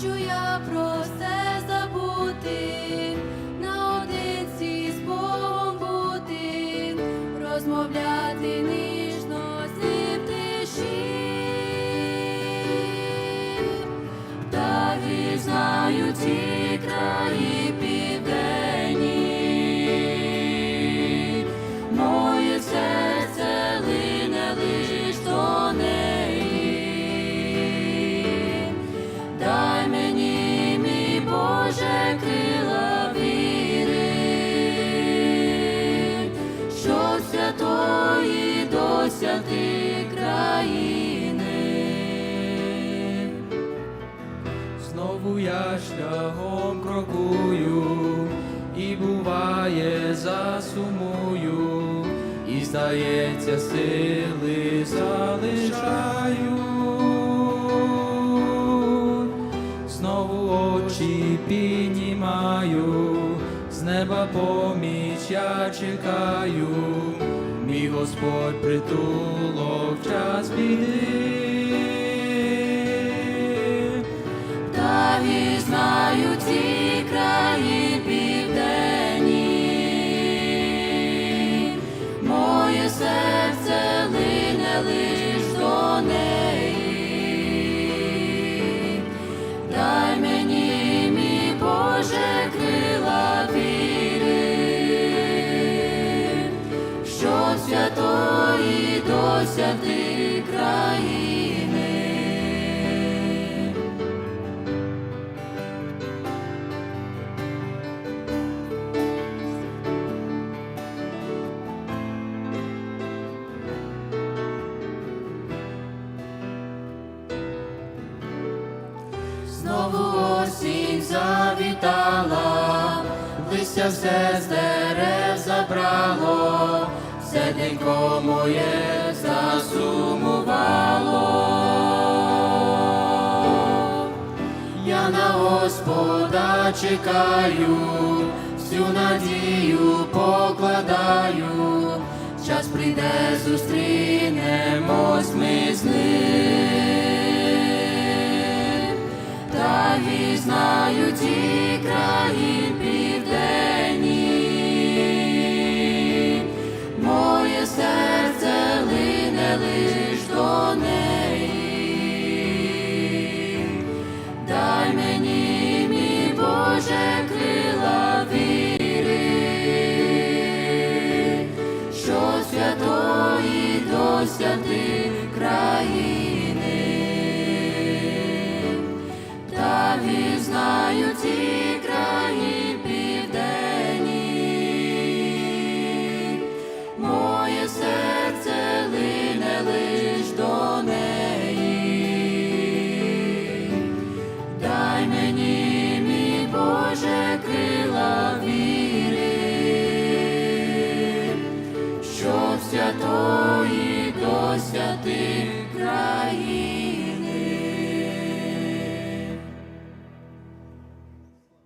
хочу я про все забути, наодинці з Богом бути, розмовляти ніжно з ним тиші. Та знаю ті краї південні, крила віри, що святої досягти країни. Знову я шляхом крокую, і буває засумую, і здається, сили залишаю. Знову очі піднімаю, з неба поміч я чекаю, мій Господь притулок в час біди. Та знаю ті краї південні, моє серце лине лиш до неї. Досягти країни. Знову осінь завітала, листя все з дерев забрало, серденько моє засумувало. Я на Господа чекаю, всю надію покладаю, час прийде, зустрінемось ми з ним. Та знаю ті святої досягти